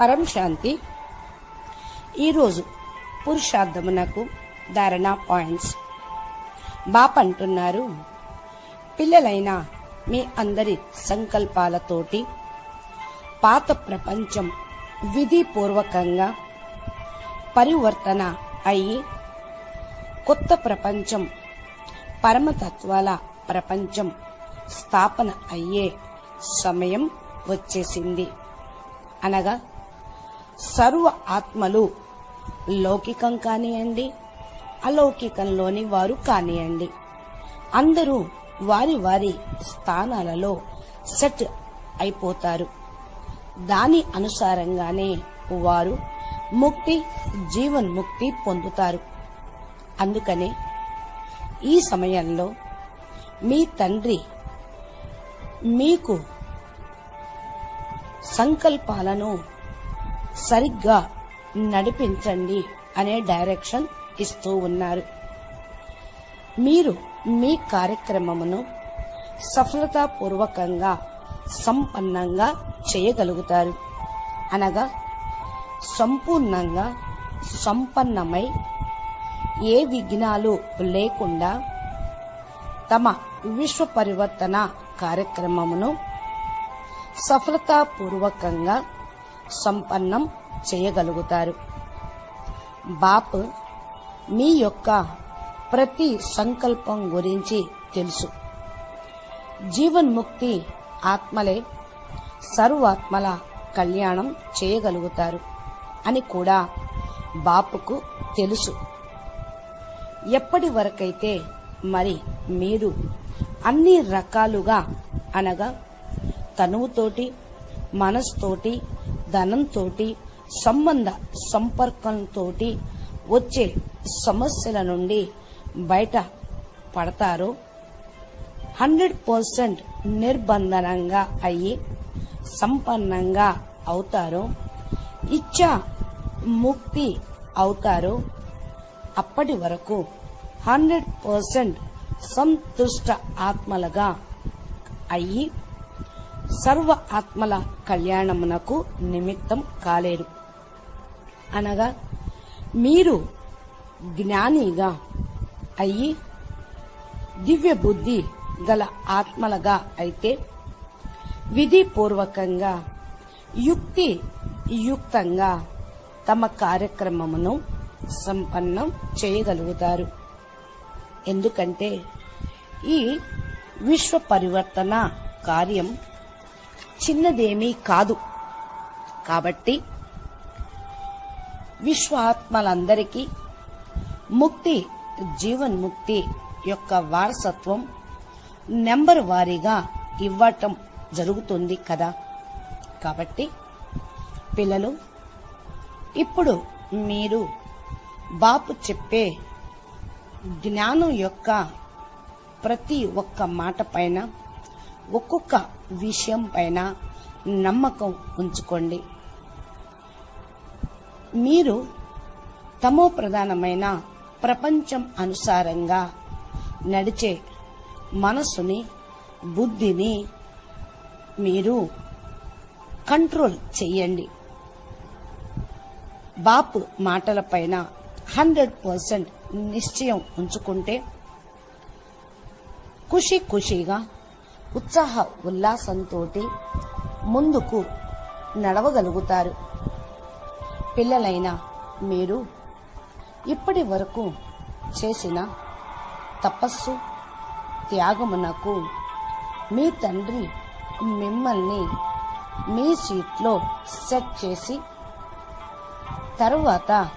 పరం శాంతి. ఈరోజు పురుషార్థమునకు ధారణ పాయింట్స్. బాప్ అంటున్నారు పిల్లలైన మీ అందరి సంకల్పాలతోటి పాత ప్రపంచం విధిపూర్వకంగా పరివర్తన అయ్యి కొత్త ప్రపంచం పరమతత్వాల ప్రపంచం స్థాపన అయ్యే సమయం వచ్చేసింది. అనగా సర్వ ఆత్మలు లౌకికం కానియండి అలౌకికంలోని వారు కానియండి. అందరూ వారి వారి స్థానాలలో సెట్ అయిపోతారు. దాని అనుసారంగానే వారు ముక్తి జీవన్ముక్తి పొందుతారు. అందుకనే ఈ సమయంలో మీ తండ్రి మీకు సంకల్పాలను సరిగ్గా నడిపించండి అనే డైరెక్షన్ ఇస్తూ ఉన్నారు. మీరు మీ కార్యక్రమమును సఫలతాపూర్వకంగా సంపన్నంగా చేయగలుగుతారు. అనగా సంపూర్ణంగా సంపన్నమై ఏ విఘ్నాలు లేకుండా తమ విశ్వ పరివర్తన కార్యక్రమమును సఫలతాపూర్వకంగా సంపన్నం చేయగలుగుతారు. బాప్ మీ యొక్క ప్రతి సంకల్పం గురించి తెలుసు. జీవన్ముక్తి ఆత్మలే సర్వాత్మల కళ్యాణం చేయగలుగుతారు అని కూడా బాపుకు తెలుసు. ఎప్పటి వరకైతే మరి మీరు అన్ని రకాలుగా అనగా తనువుతోటి మనస్తోటి ధనంతో సంబంధ సంపర్కంతో వచ్చే సమస్యల నుండి బయట పడతారో. హండ్రెడ్ పర్సెంట్ నిర్బంధనంగా అయ్యి సంపన్నంగా అవుతారో. ఇచ్చా ముక్తి అవుతారో. అప్పటి వరకు హండ్రెడ్ పర్సెంట్ సంతుష్ట ఆత్మలుగా అయ్యి సర్వ ఆత్మల కళ్యాణమునకు నిమిత్తం కాలేరు. అనగా మీరు జ్ఞానిగా అయ్యి దివ్య బుద్ధి గల ఆత్మలుగా అయితే విధిపూర్వకంగా యుక్తి యుక్తంగా తమ కార్యక్రమమును సంపన్నం చేయగలుగుతారు. ఎందుకంటే ఈ విశ్వ పరివర్తన కార్యం చిన్నదేమీ కాదు. కాబట్టి విశ్వాత్మలందరికీ ముక్తి జీవన్ముక్తి యొక్క వారసత్వం నెంబర్ వారీగా ఇవ్వటం జరుగుతుంది కదా. కాబట్టి పిల్లలు ఇప్పుడు మీరు బాపు చెప్పే జ్ఞానం యొక్క ప్రతి ఒక్క మాట పైన ఒక్కొక్క విషయం పైన నమ్మకం ఉంచుకోండి. మీరు తమో ప్రధానమైన ప్రపంచం అనుసారంగా నడిచే మనసుని బుద్ధిని మీరు కంట్రోల్ చేయండి బాపు మాటలపైన హండ్రెడ్ పర్సెంట్ నిశ్చయం ఉంచుకుంటే ఖుషి ఖుషిగా ఉత్సాహ ఉల్లాసంతో ముందుకు నడవగలుగుతారు. పిల్లలైన మీరు ఇప్పటి వరకు చేసిన తపస్సు త్యాగమునకు మీ తండ్రి మిమ్మల్ని మీ సీట్లో సెట్ చేసి తరువాత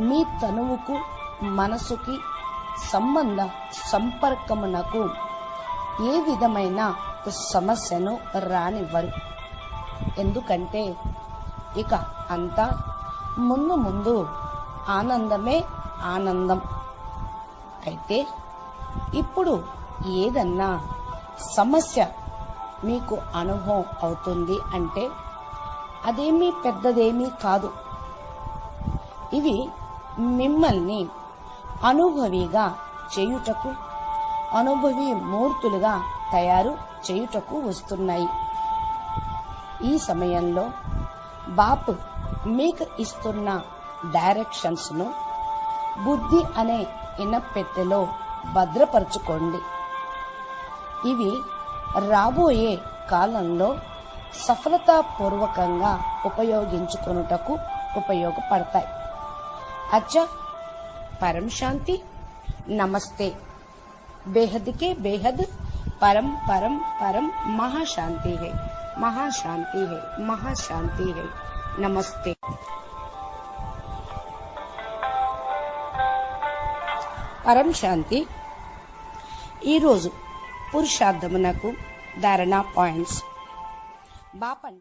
మీ తనువుకు మనసుకి సంబంధ సంపర్కమునకు ఏ విధమైన సమస్యను రానివ్వరు. ఎందుకంటే ఇక అంతా ముందు ముందు ఆనందమే ఆనందం. అయితే ఇప్పుడు ఏదన్నా సమస్య మీకు అనుభవం అవుతుంది అంటే అదేమీ పెద్దదేమీ కాదు. ఇవి మిమ్మల్ని అనుభవిగా చేయుటకు అనుభవి మూర్తులుగా తయారు చేయుటకు వస్తున్నాయి. ఈ సమయంలో బాపు మీకు ఇస్తున్న డైరెక్షన్స్ను బుద్ధి అనే ఇనపెట్టెలో భద్రపరచుకోండి. ఇవి రాబోయే కాలంలో సఫలతాపూర్వకంగా ఉపయోగించుకొనుటకు ఉపయోగపడతాయి. అచ్చ పరం శాంతి నమస్తే. बेहद के बेहद परम परम परम महाशांति है महाशांति है महाशांति है नमस्ते పరం శాంతి ఈరోజు పురుషార్థమునకు ధారణ పాయింట్స్ బాపన్